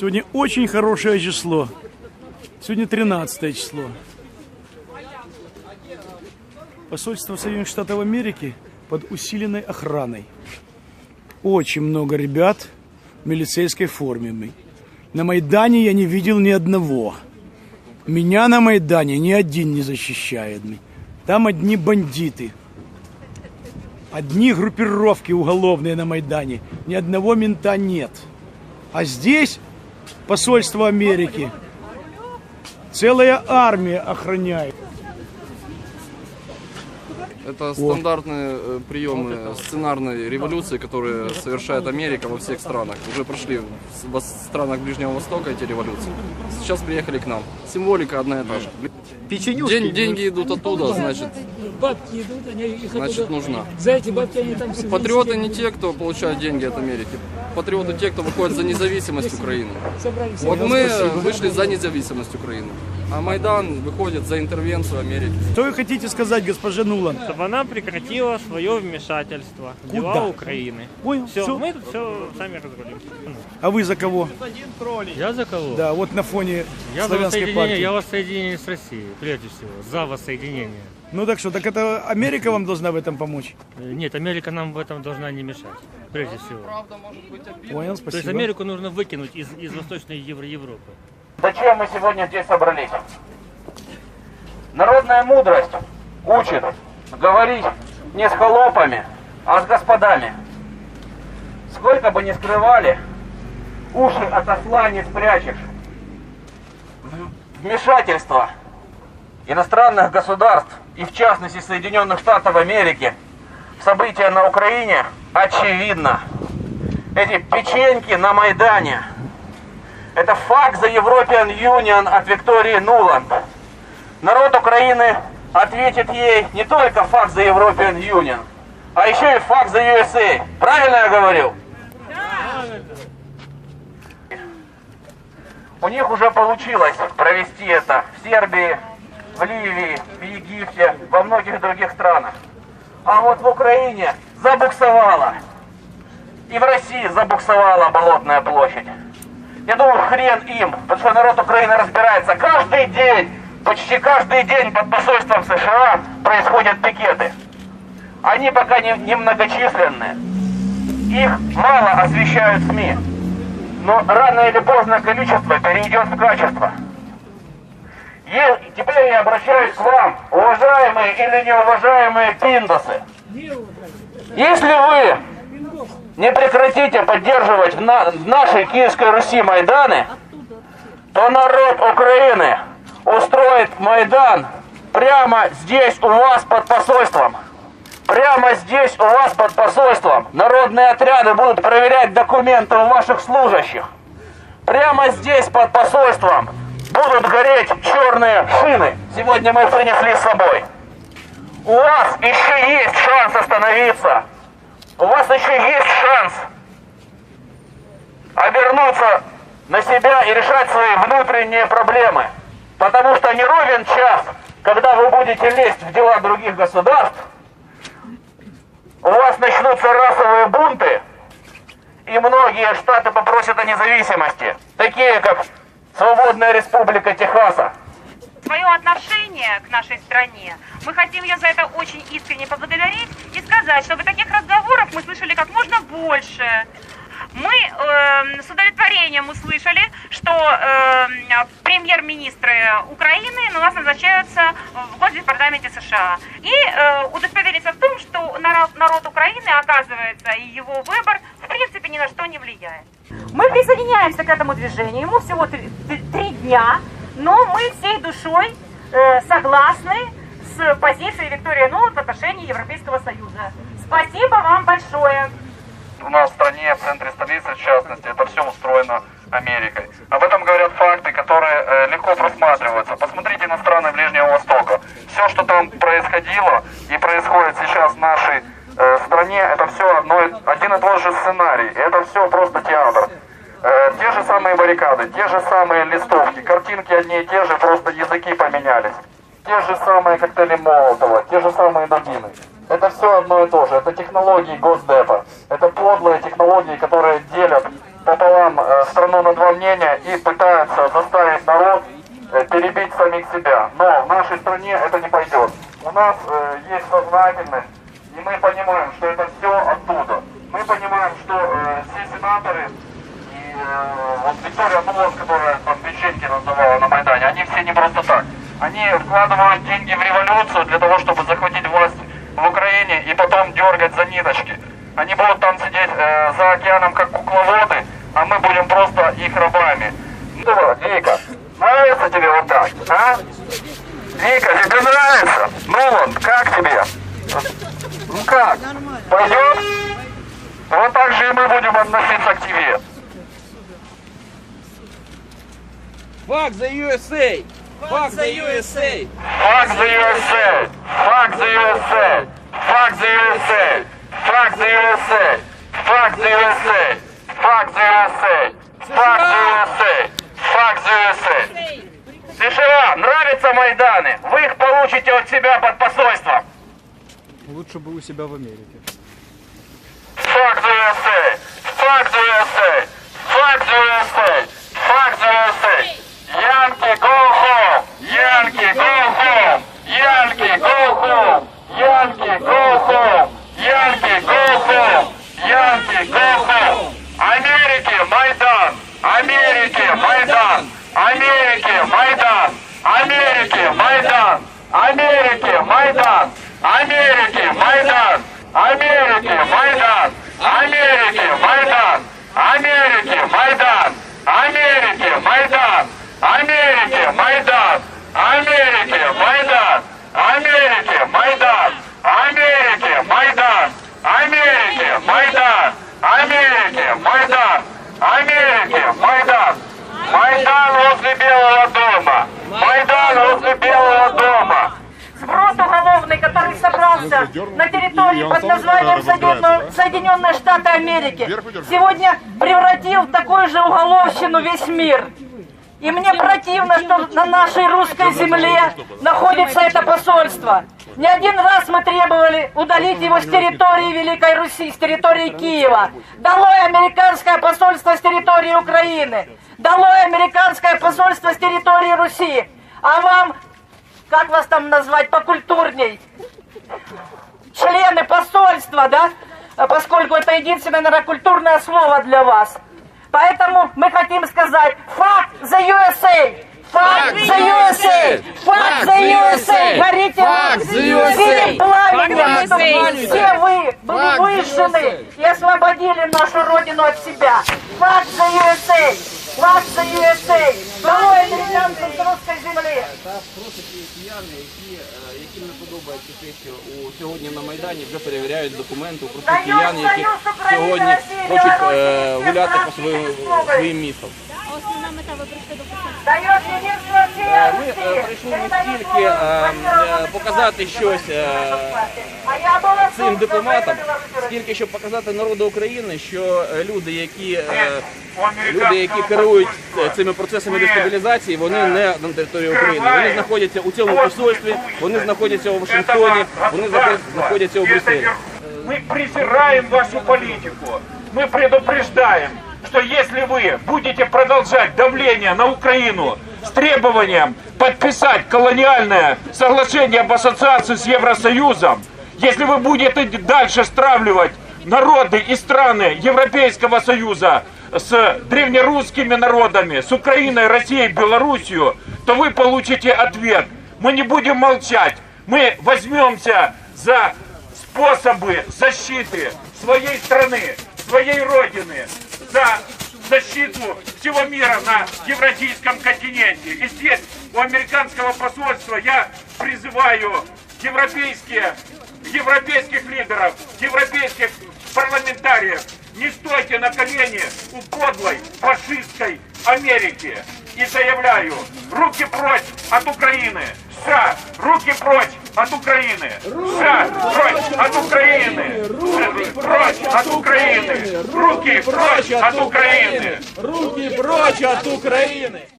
Сегодня очень хорошее число. Сегодня 13 число. Посольство Соединенных Штатов Америки под усиленной охраной. Очень много ребят в милицейской форме. На Майдане я не видел ни одного. Меня на Майдане ни один не защищает. Там одни бандиты. Одни группировки уголовные на Майдане. Ни одного мента нет. А здесь посольство Америки. Целая армия охраняет. Это стандартные э, приемы сценарной революции, которые совершает Америка во всех странах. Уже прошли в странах Ближнего Востока эти революции. Сейчас приехали к нам. Символика одна и та же. Печенюшки. День- деньги идут оттуда, значит, Бабки идут, они их значит нужна. За эти бабки они там Патриоты не те, кто получает деньги от Америки. Патриоты те, кто выходит за независимость Украины. все. Вот мы вышли за независимость Украины. А Майдан выходит за интервенцию Америки. Что вы хотите сказать, госпоже Нулан? чтобы она прекратила свое вмешательство в дела Куда? Украины. Понял, Все, всё. мы тут все сами разрулим. А вы за кого? Я за кого? Да, вот на фоне Я за славянской воссоединение, партии. я воссоединение с Россией, прежде всего, за воссоединение. Ну так что, так это Америка вам должна в этом помочь? Э, Нет, Америка нам в этом должна не мешать, прежде всего. Понял, То есть спасибо. Америку нужно выкинуть из, из Восточной Евро- Европы. Зачем мы сегодня здесь собрались? Народная мудрость учит говорить не с холопами, а с господами. Сколько бы ни скрывали, уши от осла не спрячешь. Вмешательство иностранных государств и в частности Соединенных Штатов Америки события на Украине очевидно. Эти печеньки на Майдане – это факт за European Union от Виктории Нуланд. Народ Украины ответит ей не только факт за European Union, а еще и факт за USA. Правильно я говорю? У них уже получилось провести это в Сербии, в Ливии, в Египте, во многих других странах. А вот в Украине забуксовала. И в России забуксовала Болотная площадь. Я думаю, хрен им, потому что народ Украины разбирается. Каждый день, почти каждый день под посольством США происходят пикеты. Они пока не, не многочисленные. Их мало освещают СМИ. Но рано или поздно количество перейдет в качество. Е- теперь я обращаюсь к вам, уважаемые или неуважаемые пиндосы. Если вы не прекратите поддерживать в, на- в нашей Киевской Руси Майданы, то народ Украины устроит Майдан прямо здесь у вас под посольством. Прямо здесь у вас под посольством народные отряды будут проверять документы у ваших служащих. Прямо здесь под посольством будут гореть черные шины. Сегодня мы принесли с собой. У вас еще есть шанс остановиться. У вас еще есть шанс обернуться на себя и решать свои внутренние проблемы. Потому что не ровен час, когда вы будете лезть в дела других государств, у вас начнутся расовые бунты, и многие штаты попросят о независимости, такие как Свободная Республика Техаса. свое отношение к нашей стране. Мы хотим ее за это очень искренне поблагодарить и сказать, чтобы таких разговоров мы слышали как можно больше. Мы э, с удовлетворением услышали, что э, премьер-министры Украины на нас назначаются в Госдепартаменте США. И э, удостовериться в том, что народ, народ Украины, оказывается, и его выбор в принципе ни на что не влияет. Мы присоединяемся к этому движению, ему всего три, три- дня, но мы всей душой э, согласны с позицией Виктории Нуланд в отношении Европейского Союза. Спасибо вам большое. у нас в стране, в центре столицы, в частности, это все устроено Америкой. Об этом говорят факты, которые э, легко просматриваются. Посмотрите на страны Ближнего Востока. Все, что там происходило и происходит сейчас в нашей э, стране, это все одно, один и тот же сценарий. Это все просто театр. Э, те же самые баррикады, те же самые листовки, картинки одни и те же, просто языки поменялись. Те же самые коктейли Молотова, те же самые дубины. Это все одно и то же. Это технологии Госдепа. Это подлые технологии, которые делят пополам э, страну на два мнения и пытаются заставить народ э, перебить самих себя. Но в нашей стране это не пойдет. У нас э, есть сознательность, и мы понимаем, что это все оттуда. Мы понимаем, что все сенаторы вот Виктория Нулос, которая там печеньки раздавала на Майдане, они все не просто так. Они вкладывают деньги в революцию для того, чтобы захватить власть в Украине и потом дергать за ниточки. Они будут там сидеть э, за океаном как кукловоды, а мы будем просто их рабами. Ну, Вика, нравится тебе вот так, а? Вика, тебе нравится? Ну вот, как тебе? Ну как? Пойдет? Вот так же и мы будем относиться к тебе. Fuck the USA! Fuck the USA! Fuck the USA! Fuck the USA! Fuck the USA! Fuck the USA! Fuck the USA! Fuck the USA! Fuck the USA! Fuck the USA! США, нравятся Майданы? Вы их получите от себя под посольством. Лучше бы у себя в Америке. Fuck the USA! Fuck the USA! Fuck the USA! Fuck the USA! Yankee, go home! Yankee, go home! Yankee, go home! Yankee, go home! Yankee, go home! Yankee, go home! Америки, Майдан! Америки, Майдан! Америки, возле Белого дома! Майдан возле Белого дома! Сброс уголовный, который собрался на территории под названием Соединенные, Соединенные Штаты Америки, сегодня превратил в такую же уголовщину весь мир. И мне противно, что на нашей русской земле находится это посольство. Не один раз мы требовали удалить его с территории Великой Руси, с территории Киева. Долой американское посольство с территории Украины. Долой американское посольство с территории Руси. А вам, как вас там назвать, покультурней? Члены посольства, да? Поскольку это единственное, наверное, культурное слово для вас. Поэтому мы хотим сказать «Fuck the USA!» Fuck the USA! Fuck the USA! Горите синим пламенем, чтобы все вы были выжжены и освободили нашу родину от себя. Fuck the USA! Fuck the USA! Долой американцев с русской земли! особа, які сьогодні на Майдані вже перевіряють документи просто простих киян, які сьогодні хочуть гуляти по своїм містам. основна мета ви прийшли до Ми е, прийшли не тільки е, е, показати щось цим дипломатам, скільки щоб показати народу України, що люди, які люди, які керують цими процесами дестабілізації, вони не на території України. Вони знаходяться у цьому посольстві, вони знаходяться у Вашингтоні, вони знаходяться у Брюсселі. Ми презираємо вашу політику. Ми предупреждаємо. Что если вы будете продолжать давление на Украину с требованием подписать колониальное соглашение об ассоциации с Евросоюзом, если вы будете дальше стравливать народы и страны Европейского Союза с древнерусскими народами, с Украиной, Россией, Белоруссией, то вы получите ответ. Мы не будем молчать. Мы возьмемся за способы защиты своей страны, своей родины, за защиту всего мира на евразийском континенте. И здесь у американского посольства я призываю европейские, европейских лидеров, европейских парламентариев, не стойте на колени у подлой фашистской Америки. И заявляю, руки прочь от Украины. США, руки прочь от Украины. США, прочь от Украины. Прочь от Украины. Руки прочь от Украины. Руки прочь от України!